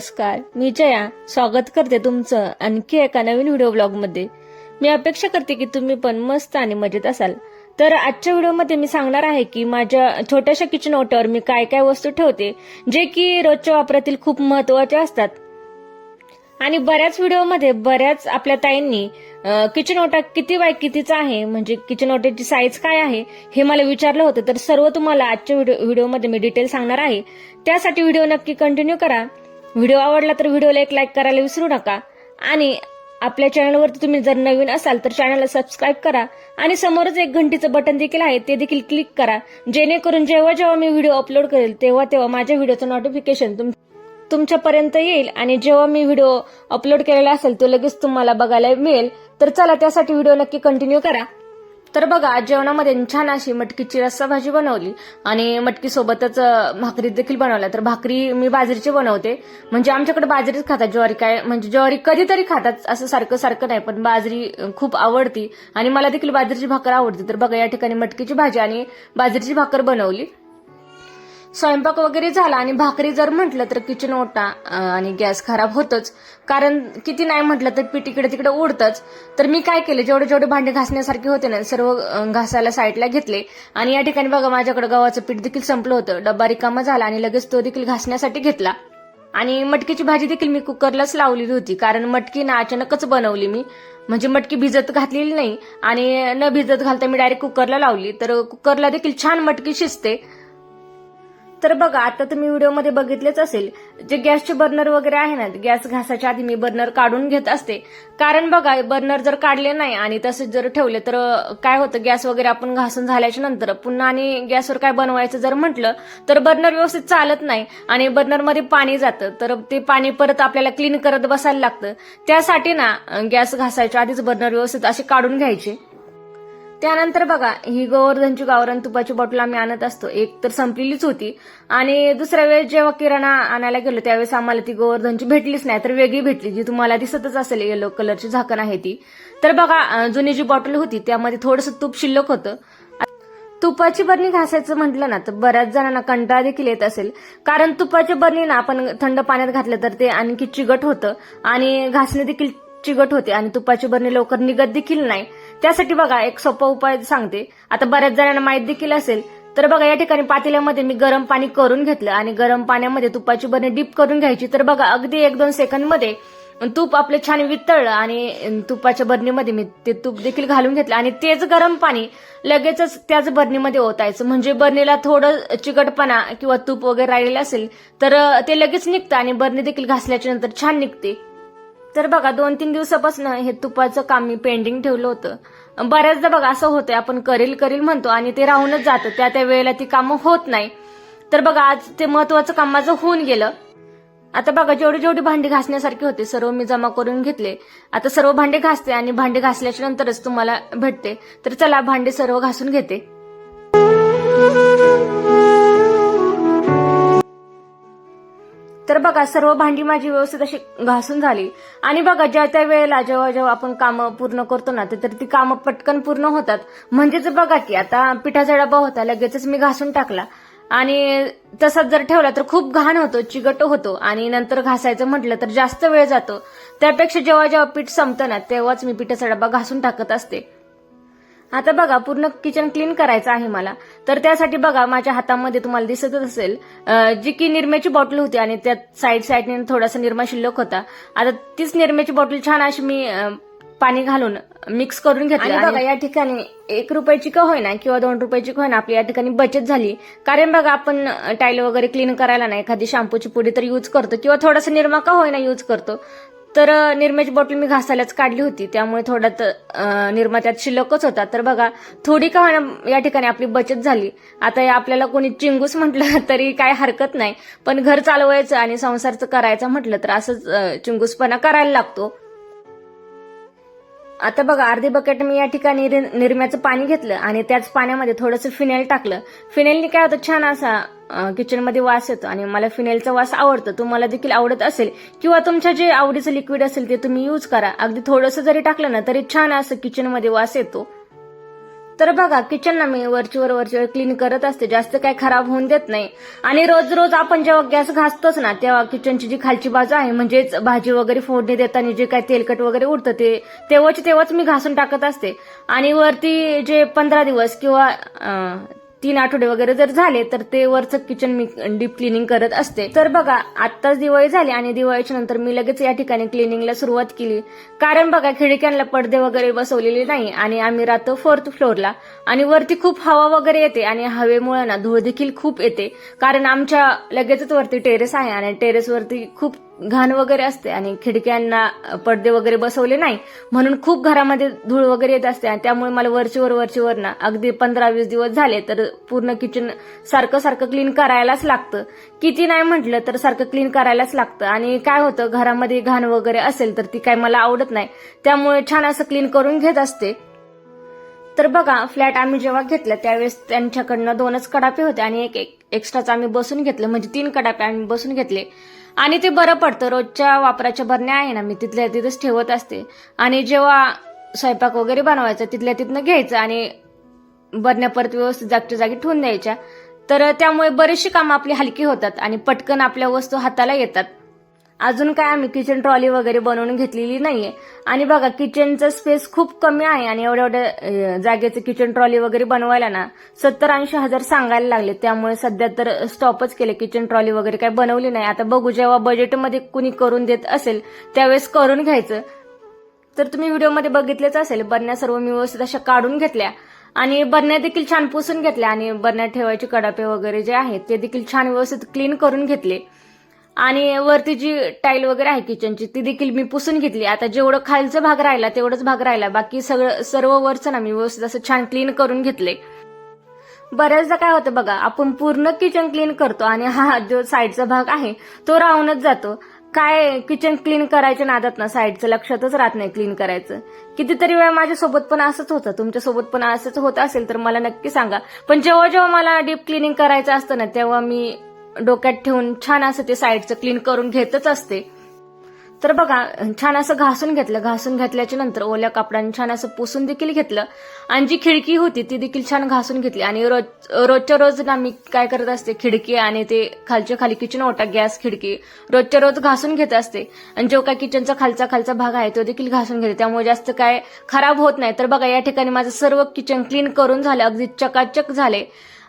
नमस्कार. मी जया. स्वागत करते तुमचं आणखी एका नवीन व्हिडिओ ब्लॉगमध्ये मी अपेक्षा करते की तुम्ही पण मस्त आणि मजेत असाल. तर आजच्या व्हिडिओमध्ये मी सांगणार आहे की माझ्या छोट्याशा किचन ओट्यावर मी काय काय वस्तू ठेवते जे की रोजच्या वापरातील खूप महत्त्वाचे असतात. आणि बऱ्याच व्हिडिओमध्ये बऱ्याच आपल्या ताईंनी किचन ओटा किती बाय कितीचा आहे म्हणजे किचन ओट्याची साईज काय आहे हे मला विचारलं होतं. तर सर्व तुम्हाला आजच्या व्हिडिओमध्ये मी डिटेल सांगणार आहे. त्यासाठी व्हिडिओ नक्की कंटिन्यू करा. व्हिडिओ आवडला तर व्हिडिओला एक लाईक करायला विसरू नका. आणि आपल्या चॅनलवरती तुम्ही जर नवीन असाल तर चॅनलला सबस्क्राईब करा. आणि समोरच एक घंटीचं बटन देखील आहे ते देखील क्लिक करा. जेणेकरून जेव्हा जेव्हा मी व्हिडिओ अपलोड करेल तेव्हा तेव्हा माझ्या व्हिडिओचं नोटिफिकेशन तुम तुमच्यापर्यंत येईल. आणि जेव्हा मी व्हिडिओ अपलोड केलेला असेल तो लगेच तुम्हाला बघायला मिळेल. तर चला त्यासाठी व्हिडिओ नक्की कंटिन्यू करा. तर बघा जेवणामध्ये छान अशी मटकीची रस्सा भाजी बनवली आणि मटकीसोबतच भाकरी देखील बनवल्या. तर भाकरी मी बाजरीची बनवते. म्हणजे आमच्याकडे बाजरीच खातात. ज्वारी काय म्हणजे ज्वारी कधीतरी खातात. असं सारखं सारखं नाही. पण बाजरी खूप आवडती. आणि मला देखील बाजरीची भाकर आवडते. तर बघा या ठिकाणी मटकीची भाजी आणि बाजरीची भाकर बनवली. स्वयंपाक वगैरे झाला आणि भाकरी जर म्हटलं तर किचन ओटा आणि गॅस खराब होतच. कारण किती नाही म्हटलं तर पीठ इकडे तिकडे उडतच. तर मी काय केले जेवढे जेवढे भांडे घासण्यासारखे होते ना सर्व घासायला साईडला घेतले. आणि या ठिकाणी बघा माझ्याकडे गव्हाचं पीठ देखील संपलं होतं. डब्बा रिकामा झाला आणि लगेच तो देखील घासण्यासाठी घेतला. आणि मटकीची भाजी देखील मी कुकरलाच लावलेली होती. कारण मटकी ना अचानकच बनवली मी. म्हणजे मटकी भिजत घातलेली नाही. आणि न भिजत घालता मी डायरेक्ट कुकरला लावली. तर कुकरला देखील छान मटकी शिजते. तर बघा आता तुम्ही व्हिडिओमध्ये बघितलेच असेल जे गॅसचे बर्नर वगैरे आहे ना गॅस घासाच्या आधी मी बर्नर काढून घेत असते. कारण बघा बर्नर जर काढले नाही आणि तसेच जर ठेवले तर काय होतं गॅस वगैरे आपण घासून झाल्याच्यानंतर पुन्हा आणि गॅसवर काय बनवायचं जर म्हटलं तर बर्नर व्यवस्थित चालत नाही आणि बर्नरमध्ये पाणी जातं. तर ते पाणी परत आपल्याला क्लीन करत बसायला लागतं. त्यासाठी ना गॅस घासायच्या आधीच बर्नर व्यवस्थित असे काढून घ्यायचे. त्यानंतर बघा ही गोवर्धनची गावरान तुपाची बॉटल आम्ही आणत असतो. एक तर संपलेलीच होती. आणि दुसऱ्या वेळेस जेव्हा किराणा आणायला गेलो त्यावेळेस आम्हाला ती गोवर्धनची भेटलीच नाही. तर वेगळी भेटली जी तुम्हाला दिसतच असेल येलो कलरची झाकण आहे ती. तर बघा जुनी जी बॉटल होती त्यामध्ये थोडंसं तूप शिल्लक होतं. तुपाची बरणी घासायचं म्हटलं ना तर बऱ्याच जणांना कंटाळा देखील येत असेल. कारण तुपाची बरणी ना आपण थंड पाण्यात घातलं तर ते आणखी चिगट होतं. आणि घासणे देखील चिगट होते आणि तुपाची बरणी लवकर निघत देखील नाही. त्यासाठी बघा एक सोपा उपाय सांगते. आता बऱ्याच जणांना माहीत देखील असेल तर बघा या ठिकाणी पातेल्यामध्ये मी गरम पाणी करून घेतलं आणि गरम पाण्यामध्ये तुपाची बरणी डीप करून घ्यायची. तर बघा अगदी एक दोन सेकंदमध्ये तूप आपले छान वितळलं आणि तुपाच्या बरणीमध्ये मी ते तूप देखील घालून घेतलं. आणि तेच गरम पाणी लगेचच त्याच बरणीमध्ये ओतायचं. म्हणजे बरणीला थोडं चिकटपणा किंवा तूप वगैरे राहिलेलं असेल तर ते लगेच निघतं आणि बरणी देखील घासल्याच्या नंतर छान निघते. तर बघा दोन तीन दिवसापासून हे तुपाचं काम मी पेंडिंग ठेवलं होतं. बऱ्याचदा बघा असं होतंय आपण करील करील म्हणतो आणि ते राहूनच जातं. त्या त्या वेळेला ती कामं होत नाही. तर बघा आज ते महत्वाचं काम माझं होऊन गेलं. आता बघा जेवढी जेवढी भांडी घासण्यासारखी होते सर्व मी जमा करून घेतले. आता सर्व भांडे घासते आणि भांडे घासल्याच्या नंतरच तुम्हाला भेटते. तर चला भांडे सर्व घासून घेते. तर बघा सर्व भांडी माझी व्यवस्थित अशी घासून झाली. आणि बघा ज्या त्या वेळेला जेव्हा जेव्हा आपण कामं पूर्ण करतो ना तर ती कामं पटकन पूर्ण होतात. म्हणजेच बघा की आता पिठाचा डबा होता लगेचच मी घासून टाकला. आणि तसाच जर ठेवला तर खूप घाण होतो चिगट होतो. आणि नंतर घासायचं म्हटलं तर जास्त वेळ जातो. त्यापेक्षा जेव्हा जेव्हा पीठ संपतं ना तेव्हाच मी पिठाचा डबा घासून टाकत असते. आता बघा पूर्ण किचन क्लीन करायचं आहे मला. तर त्यासाठी बघा माझ्या हातामध्ये तुम्हाला दिसतच असेल जी की निरम्याची बॉटल होती आणि त्यात साईड साईडने थोडासा निरमा शिल्लक होता. आता तीच निरम्याची बॉटल छान अशी मी पाणी घालून मिक्स करून घेतली आणि बघा या ठिकाणी एक रुपयाची का होईना किंवा दोन रुपयाची का होईना आपली या ठिकाणी बचत झाली. कारण बघा आपण टाईल वगैरे क्लीन करायला ना एखादी शॅम्पूची पुडी तर यूज करतो किंवा थोडासा निरमा का होईना यूज करतो. तर अं, निरम्याची बॉटल मी घासायलाच काढली होती. त्यामुळे थोडा निर्मात्यात शिल्लकच होता. तर बघा थोडी का या ठिकाणी आपली बचत झाली. आता आपल्याला कोणी चिंगूस म्हटलं तरी काय हरकत नाही. पण घर चालवायचं आणि संसारचं करायचं म्हटलं तर असंच चिंगूसपणा करायला लागतो. आता बघा अर्धी बकेट मी या ठिकाणी रि- निरम्याचं पाणी घेतलं आणि त्याच पाण्यामध्ये थोडंसं फिनेल टाकलं. फिनेलने काय होतं? छान असा किचनमध्ये वास येतो आणि मला फिनेलचा वास आवडतो. तुम्हाला देखील आवडत असेल किंवा तुमच्या जे आवडीचं लिक्विड असेल ते तुम्ही यूज करा. अगदी थोडंसं जरी टाकलं ना तरी छान असं किचनमध्ये वास येतो. तर बघा किचन ना मी वरचीवर वरचीवर क्लीन करत असते. जास्त काही खराब होऊन देत नाही. आणि रोज रोज आपण जेव्हा गॅस घासतोच ना तेव्हा किचनची जी खालची बाजू आहे म्हणजेच भाजी वगैरे फोडणी देताना जे काय तेलकट वगैरे उडतं ते तेव्हाच तेव्हाच मी घासून टाकत असते. आणि वरती जे पंधरा दिवस किंवा तीन आठवडे वगैरे जर झाले तर ते वरचं किचन मी डीप क्लिनिंग करत असते. तर बघा आत्ताच दिवाळी झाली आणि दिवाळीच्या नंतर मी लगेच या ठिकाणी क्लिनिंगला सुरुवात केली. कारण बघा खिडक्यांना पडदे वगैरे बसवलेले नाही आणि आम्ही राहतो फोर्थ फ्लोअरला आणि वरती खूप हवा वगैरे येते आणि हवेमुळे ना धूळ देखील खूप येते. कारण आमच्या लगेचच वरती टेरेस आहे आणि टेरेसवरती खूप घाण वगैरे असते आणि खिडक्यांना पडदे वगैरे बसवले नाही म्हणून खूप घरामध्ये धूळ वगैरे येत असते आणि त्यामुळे मला वरचीवर वरचीवर ना अगदी पंधरा वीस दिवस झाले तर पूर्ण किचन सारखं सारखं क्लीन करायलाच लागतं. किती नाही म्हटलं तर सारखं क्लीन करायलाच लागतं. आणि काय होतं घरामध्ये घाण वगैरे असेल तर ती काय मला आवडत नाही. त्यामुळे छान असं क्लीन करून घेत असते. तर बघा फ्लॅट आम्ही जेव्हा घेतला त्यावेळेस त्यांच्याकडनं दोनच कडापे होते आणि एक एक आम्ही बसून घेतलं. म्हणजे तीन कडापे आम्ही बसून घेतले. आणि ते बरं पडतं. रोजच्या वापराच्या बरण्या आहे ना मी तिथल्या तिथंच ठेवत असते. आणि जेव्हा स्वयंपाक वगैरे बनवायचा तिथल्या तिथनं घ्यायचं आणि बरण्या परत व्यवस्थित जागच्या जागी ठेवून द्यायच्या. तर त्यामुळे बरीचशी कामं आपली हलकी होतात आणि पटकन आपल्या वस्तू हाताला येतात. अजून काय आम्ही किचन ट्रॉली वगैरे बनवून घेतलेली नाहीये. आणि बघा किचनचा स्पेस खूप कमी आहे आणि एवढ्या एवढ्या जागेचं किचन ट्रॉली वगैरे बनवायला ना सत्तर ऐंशी हजार सांगायला लागले. त्यामुळे सध्या तर स्टॉपच केले. किचन ट्रॉली वगैरे काय बनवली नाही. आता बघू जेव्हा बजेटमध्ये कुणी करून देत असेल त्यावेळेस करून घ्यायचं. तर तुम्ही व्हिडिओमध्ये बघितलेच असेल बरण्या सर्व मी व्यवस्थित अशा काढून घेतल्या. आणि बरण्या देखील छान पुसून घेतल्या. आणि बरण्या ठेवायचे कडापे वगैरे जे आहेत ते देखील छान व्यवस्थित क्लीन करून घेतले. आणि वरती जी टाईल वगैरे आहे किचनची ती देखील मी पुसून घेतली. आता जेवढं खालचा भाग राहिला तेवढंच भाग राहिला. बाकी सगळं सर्व वरचं ना मी व्यवस्थित असं छान क्लीन करून घेतले. बऱ्याचदा काय होतं बघा आपण पूर्ण किचन क्लीन करतो आणि हा जो साईडचा भाग आहे तो राहूनच जातो. काय किचन क्लीन करायच्या नादात ना साईडचं लक्षातच राहत नाही क्लीन करायचं. कितीतरी वेळा माझ्यासोबत पण असंच होतं. तुमच्यासोबत पण असंच होत असेल तर मला नक्की सांगा. पण जेव्हा जेव्हा मला डीप क्लिनिंग करायचं असतं ना तेव्हा मी डोक्यात ठेवून छान असं ते साईडचं क्लीन करून घेतच असते. तर बघा छान असं घासून घेतलं. घासून घेतल्याच्या नंतर ओल्या कापडाने छान असं पुसून देखील घेतलं. आणि जी खिडकी होती ती देखील छान घासून घेतली. आणि रोज रोजच्या रोज ना मी काय करत असते खिडकी आणि ते खालच्या खाली किचन ओटा गॅस खिडकी रोजच्या रोज घासून घेत असते. आणि जो काय किचनचा खालचा खालचा भाग आहे तो देखील घासून घेते. त्यामुळे जास्त काय खराब होत नाही. तर बघा या ठिकाणी माझं सर्व किचन क्लीन करून झालं. अगदी चकाचक झाले.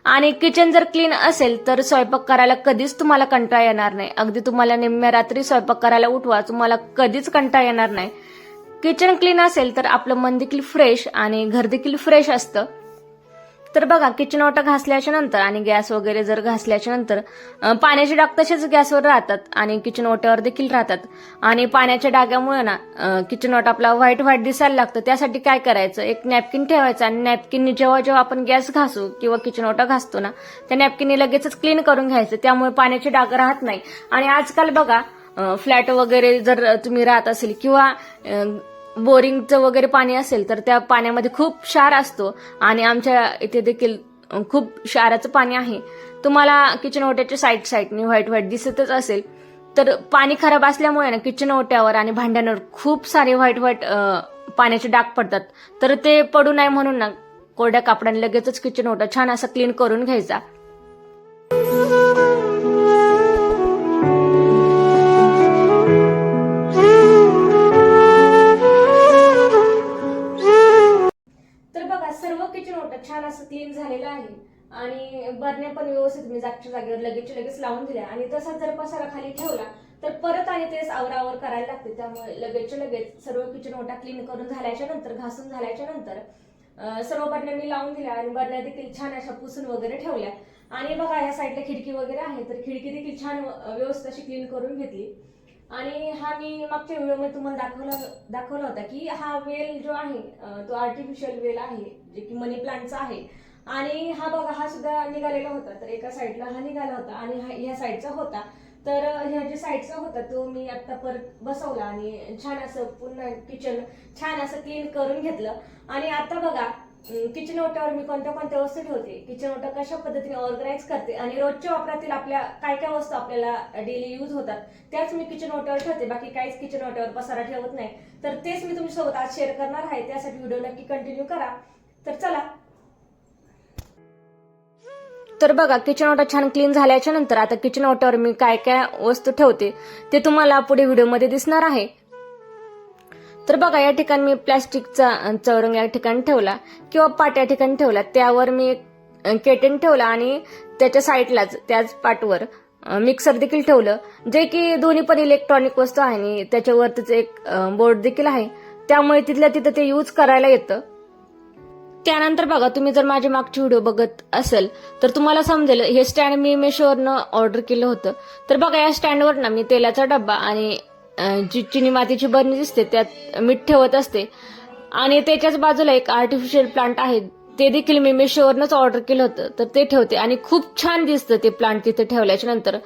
आणि किचन जर क्लीन असेल तर स्वयंपाक करायला कधीच तुम्हाला कंटाळा येणार नाही. अगदी तुम्हाला निम्म्या रात्री स्वयंपाक करायला उठवा तुम्हाला कधीच कंटाळा येणार नाही. किचन क्लीन असेल तर आपलं मन देखील फ्रेश आणि घर देखील फ्रेश असतं. तर बघा किचन ओटा घासल्याच्या नंतर आणि गॅस वगैरे जर घासल्याच्या नंतर पाण्याचे डाग तसेच गॅसवर राहतात आणि किचन ओट्यावर देखील राहतात. आणि पाण्याच्या डाग्यामुळे ना किचन ओटा आपला व्हाईट व्हाईट दिसायला लागतं. त्यासाठी काय करायचं? एक नॅपकिन ठेवायचं आणि नॅपकिननी जेव्हा जेव्हा आपण गॅस घासू किंवा किचन ओटा घासतो ना त्या नॅपकिननी लगेचच क्लीन करून घ्यायचं. त्यामुळे पाण्याचे डाग राहत नाही. आणि आजकाल बघा फ्लॅट वगैरे जर तुम्ही राहत असेल किंवा बोरिंगचं वगैरे पाणी असेल तर त्या पाण्यामध्ये खूप क्षार असतो आणि आमच्या इथे देखील खूप क्षाराचं पाणी आहे. तुम्हाला किचन ओट्याच्या साईड साईडने व्हाईट व्हाईट दिसतच असेल. तर पाणी खराब असल्यामुळे ना किचन ओट्यावर आणि भांड्यांवर खूप सारे व्हाईट व्हाईट पाण्याचे डाग पडतात. तर ते पडू नये म्हणून ना कोरड्या कापडाने लगेचच किचन ओटा छान असा क्लीन करून घ्यायचा. छान असं क्लीन झालेलं आहे. आणि बरण्या पण व्यवस्थित मी जागच्या जागेवर लगेच लगेच लावून दिल्या. आणि तसाच जर पसारा खाली ठेवला तर परत आणि तेच आवरावर करायला लागते. त्यामुळे लगेच लगेच सर्व किचन ओटा क्लीन करून झाल्याच्यानंतर घासून झाल्याच्यानंतर सर्व बरण्या मी लावून दिल्या आणि बरण्या देखील छान अशा पुसून वगैरे ठेवल्या. आणि बघा ह्या साईडला खिडकी वगैरे आहे तर खिडकी देखील छान व्यवस्थित अशी क्लीन करून घेतली. आणि हा मी मागच्या व्हिडिओमध्ये तुम्हाला दाखवला दाखवला होता की हा वेल जो आहे तो आर्टिफिशियल वेल आहे जे की मनी प्लांटचा आहे. आणि हा बघा हा सुद्धा निघालेला होता तर एका साईडला हा निघाला होता आणि हा ह्या साईडचा होता. तर ह्या जे साईडचा होता तो मी आत्ता परत बसवला आणि छान असं पुन्हा किचन छान असं क्लीन करून घेतलं. आणि आता बघा किचन ओट्यावर मी कोणत्या कोणत्या वस्तू ठेवते? किचन ओटा कशा पद्धतीने ऑर्गनाईज करते? आणि रोजच्या वापरातील आपल्या काय काय वस्तू आपल्याला डेली यूज होतात त्याच मी किचन ओट्यावर ठेवते. बाकी काहीच किचन ओट्यावर पसारा ठेवत नाही. तर तेच मी तुमच्यासोबत आज शेअर करणार आहे. त्यासाठी व्हिडिओ नक्की कंटिन्यू करा. तर चला. तर बघा किचन ओटा छान क्लीन झाल्याच्यानंतर आता किचन ओट्यावर मी काय काय वस्तू ठेवते ते तुम्हाला पुढे व्हिडिओमध्ये दिसणार आहे. तर बघा या ठिकाणी मी प्लॅस्टिकचा चौरंग या ठिकाणी ठेवला किंवा पाट या ठिकाणी ठेवला. त्यावर मी केटन ठेवला आणि त्याच्या साईडलाच त्याच पाटवर मिक्सर देखील ठेवलं. जे की दोन्ही पण इलेक्ट्रॉनिक वस्तू आहे आणि त्याच्यावरतीच एक बोर्ड देखील आहे. त्यामुळे तिथल्या तिथं ते यूज करायला येतं. त्यानंतर बघा तुम्ही जर माझे मागची व्हिडिओ बघत असेल तर तुम्हाला समजेल हे स्टँड मी मेशोवरनं ऑर्डर केलं होतं. तर बघा या स्टँडवर ना मी तेलाचा डब्बा आणि जी चिनी मातीची बरणी दिसते त्यात मीठ ठेवत असते. आणि त्याच्याच बाजूला एक आर्टिफिशियल प्लांट आहे. ते देखील मी मेशोवरनच ऑर्डर केलं होतं. तर ते ठेवते. आणि खूप छान दिसतं ते प्लांट तिथे ठेवल्याच्या नंतर.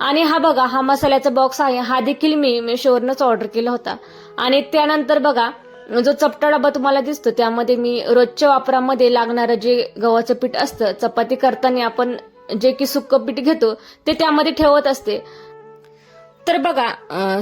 आणि हा बघा हा मसाल्याचा बॉक्स आहे. हा देखील मी मेशोवरनच ऑर्डर केला होता. आणि त्यानंतर बघा जो चपटा डबा तुम्हाला दिसतो त्यामध्ये मी रोजच्या वापरामध्ये लागणारं जे गव्हाचं पीठ असतं चपाती करताना आपण जे की सुक्क पीठ घेतो ते त्यामध्ये ठेवत असते. तर बघा अं,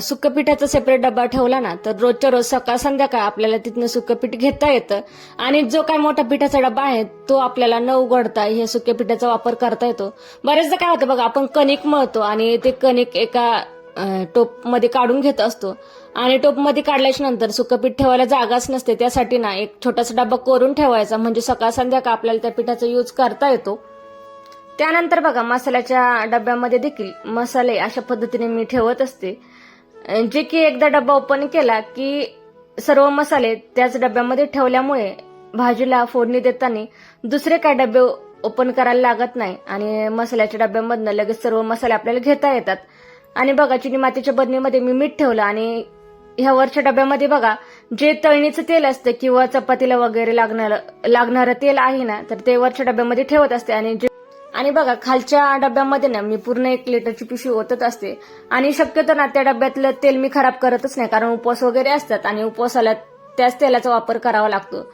सेपरेट डबा ठेवला ना तर रोजच्या रोज सकाळ संध्याकाळ आपल्याला तिथनं सुक्क घेता येतं. आणि जो काय मोठा पिठाचा डबा आहे तो आपल्याला न उघडता हे सुक्या पिठाचा वापर करता येतो. बरेचदा काय होतं बघा आपण कणिक मळतो आणि ते कणिक एका टोपमध्ये काढून घेत असतो. आणि टोपमध्ये काढल्याच्या नंतर सुक्क ठेवायला जागाच नसते. त्यासाठी ना एक छोटासा डबा कोरून ठेवायचा. म्हणजे सकाळ संध्याकाळ आपल्याला त्या पिठाचा यूज करता येतो. त्यानंतर बघा मसाल्याच्या डब्यामध्ये देखील मसाले अशा पद्धतीने मी ठेवत असते. जे की एकदा डब्बा ओपन केला की सर्व मसाले त्याच डब्यामध्ये ठेवल्यामुळे भाजीला फोडणी देताना दुसरे काय डबे ओपन करायला लागत नाही आणि मसाल्याच्या डब्यामधनं लगेच सर्व मसाले आपल्याला घेता येतात. आणि बघा चिनी मातीच्या बदनीमध्ये मी मीठ ठेवलं आणि ह्या वरच्या डब्यामध्ये बघा जे तळणीचं तेल असतं किंवा चपातीला वगैरे लागणार लागणारं तेल आहे ना तर ते वरच्या डब्यामध्ये ठेवत असते आणि जे आणि बघा खालच्या डब्यामध्ये ना मी पूर्ण एक लिटरची पिशवी ओतत असते. आणि शक्यतो ना त्या डब्यातलं तेल मी खराब करतच नाही कारण उपवास वगैरे असतात आणि उपवासाला त्याच तेलाचा वापर करावा लागतो.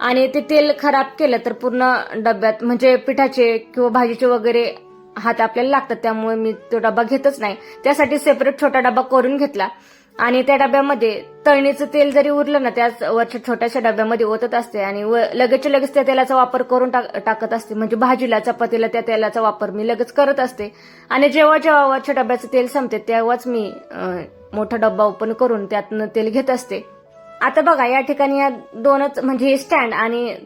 आणि ते तेल खराब केलं तर पूर्ण डब्यात म्हणजे पिठाचे किंवा भाजीचे वगैरे हात आपल्याला लागतात त्यामुळे मी तो डबा घेतच नाही. त्यासाठी सेपरेट छोटा डबा करून घेतला. आणि त्या डब्यामध्ये तळणीचं तेल जरी उरलं ना त्याच वरच्या छोट्याशा डब्यामध्ये ओतत असते आणि व- लगेच त्या तेलाचा वापर करून टाक- टाकत असते. म्हणजे भाजीला चपातीला त्या तेलाचा वापर मी लगेच करत असते. आणि जेव्हा जेव्हा वरच्या डब्याचं तेल संपते तेव्हाच मी मोठा डब्बा ओपन करून त्यातनं तेल घेत असते. आता बघा या ठिकाणी या दोनच म्हणजे हे स्टँड आणि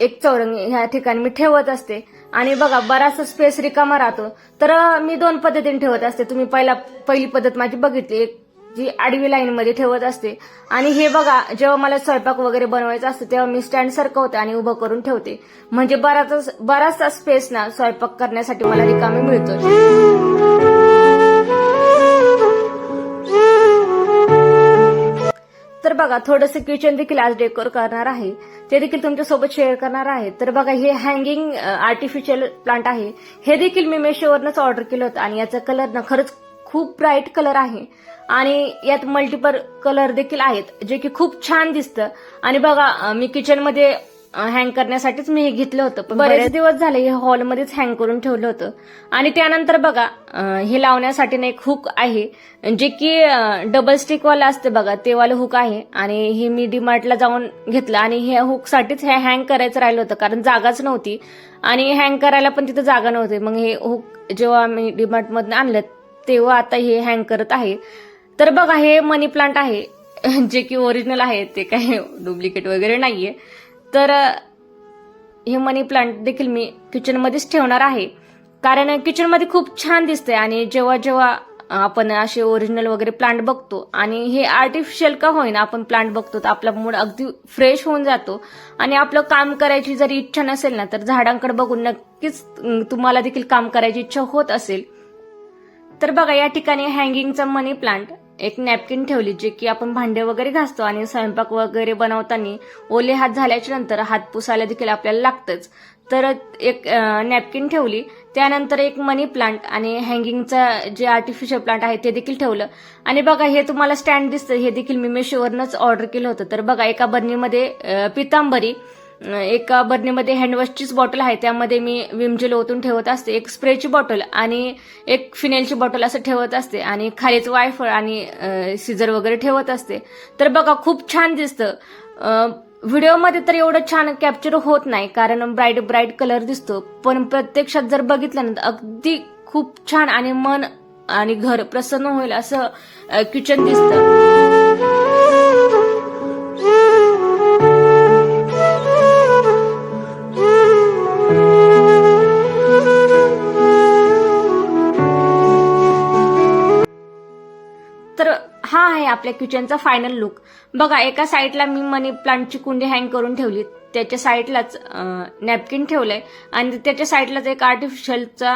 एक चौरंग ह्या ठिकाणी मी ठेवत असते. आणि बघा बराचसा स्पेस रिकामा राहतो. तर मी दोन पद्धतीने ठेवत असते. तुम्ही पहिला पहिली पद्धत माझी बघितली. एक जी आडवी लाईन मध्ये ठेवत असते. आणि हे बघा जेव्हा मला स्वयंपाक वगैरे बनवायचा असतो तेव्हा मी स्टँड सरकवते आणि उभं करून ठेवते. म्हणजे बराच बराचसा स्पेस ना स्वयंपाक करण्यासाठी मला रिकामी मिळतो. तर बघा थोडंसं किचन देखील आज डेकोर करणार आहे. ते देखील तुमच्यासोबत शेअर करणार आहे. तर बघा हे हँगिंग आर्टिफिशियल प्लांट आहे. हे देखील मी मेशोवरनच ऑर्डर केलं होतं आणि याचा कलर ना खरंच खूप ब्राईट कलर आहे. आणि यात मल्टिपल कलर देखील आहेत जे की खूप छान दिसतं. आणि बघा मी किचनमध्ये हँग करण्यासाठीच मी हे घेतलं होतं. पण बरेच दिवस झाले हे हॉलमध्येच हँग करून ठेवलं होतं. आणि त्यानंतर बघा हे लावण्यासाठी ना एक हुक आहे जे की डबल स्टिक वाला असते बघा ते वालं हुक आहे. आणि हे मी डीमार्टला जाऊन घेतलं. आणि ह्या हुकसाठीच हे हँग करायचं राहिलं होतं कारण जागाच नव्हती. आणि हँग करायला पण तिथं जागा नव्हती. मग हे हुक जेव्हा मी डीमार्टमधनं आणलं तेव्हा आता हे हँग करत आहे. तर बघा हे मनी प्लांट आहे. जे की ओरिजिनल आहे ते काही डुप्लिकेट वगैरे नाहीये. तर हे मनी प्लांट देखील मी किचनमध्येच ठेवणार आहे. कारण किचनमध्ये खूप छान दिसते आणि जेव्हा जेव्हा आपण असे ओरिजिनल वगैरे प्लांट बघतो आणि हे आर्टिफिशियल का होईना आपण प्लांट बघतो तर आपला मूड अगदी फ्रेश होऊन जातो. आणि आपलं काम करायची जरी इच्छा नसेल ना तर झाडांकडे बघून नक्कीच तुम्हाला देखील काम करायची इच्छा होत असेल. तर बघा या ठिकाणी हँगिंगचा मनी प्लांट एक नॅपकिन ठेवली जे की आपण भांडे वगैरे घासतो आणि स्वयंपाक वगैरे बनवताना ओले हात झाल्याच्यानंतर हात पुसायला देखील आपल्याला लागतंच. तर एक नॅपकिन ठेवली त्यानंतर एक मनी प्लांट आणि हँगिंगचा जे आर्टिफिशियल प्लांट आहे ते देखील ठेवलं. आणि बघा हे तुम्हाला स्टँड दिसतं हे देखील मी मेशोवरनच ऑर्डर केलं होतं. तर बघा एका बर्नीमध्ये पितांबरी एका बरणीमध्ये हँडवॉशचीच बॉटल आहे. त्यामध्ये मी विमजेल ओतून ठेवत असते. एक स्प्रेची बॉटल आणि एक फिनेलची बॉटल असं ठेवत असते. आणि खालीच वायफळ आणि सिजर वगैरे ठेवत असते. तर बघा खूप छान दिसतं. व्हिडिओमध्ये तर एवढं छान कॅप्चर होत नाही. कारण ब्राईट ब्राईट कलर दिसतो. पण प्रत्यक्षात जर बघितलं ना तर अगदी खूप छान आणि मन आणि घर प्रसन्न होईल असं किचन दिसतं. आपल्या किचनचा फायनल लुक बघा एका साईडला मी मनी प्लांटची कुंडी हँग करून ठेवली. त्याच्या साईडलाच नॅपकिन ठेवलंय. आणि त्याच्या साईडलाच एक आर्टिफिशियलचा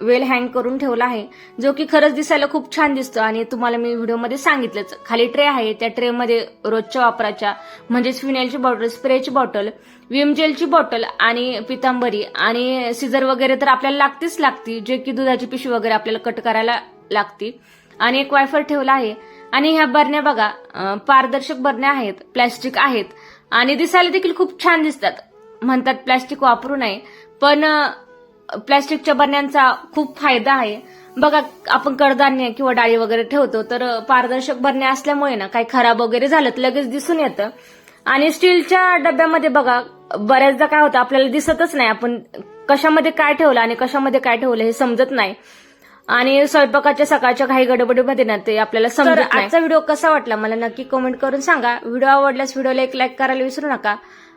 वेल हँग करून ठेवला आहे. जो की खरंच दिसायला खूप छान दिसतो आणि तुम्हाला मी व्हिडिओमध्ये सांगितलंच. खाली ट्रे आहे. त्या ट्रेमध्ये रोजच्या वापराच्या म्हणजेच फिनेलची बॉटल स्प्रेची बॉटल विम जेलची बॉटल आणि पितांबरी आणि सिझर वगैरे तर आपल्याला लागतीच लागती जे की दुधाची पिशवी वगैरे आपल्याला कट करायला लागती. आणि एक वायफर ठेवला आहे. आणि ह्या बरण्या बघा पारदर्शक बरण्या आहेत प्लॅस्टिक आहेत. आणि दिसायला देखील खूप छान दिसतात. म्हणतात प्लॅस्टिक वापरू नये पण प्लॅस्टिकच्या बरण्यांचा खूप फायदा आहे. बघा आपण कडधान्य किंवा डाळी वगैरे ठेवतो तर पारदर्शक बरण्या असल्यामुळे ना काही खराब वगैरे झालं तर लगेच दिसून येतं. आणि स्टीलच्या डब्यामध्ये बघा बऱ्याचदा काय होतं आपल्याला दिसतच नाही आपण कशामध्ये काय ठेवलं आणि कशामध्ये काय ठेवलं हे समजत नाही. आणि स्वयंपाकाच्या सकाळच्या काही गडबडीमध्ये ना ते आपल्याला समजत नाही. आजचा व्हिडिओ कसा वाटला? मला नक्की कमेंट करून सांगा. व्हिडिओ आवडल्यास व्हिडिओला एक लाईक करायला विसरू नका.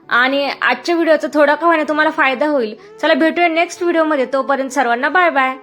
आणि आजच्या व्हिडिओचा थोडा का तुम्हाला फायदा होईल. चला भेटूया नेक्स्ट व्हिडिओमध्ये तोपर्यंत सर्वांना बाय बाय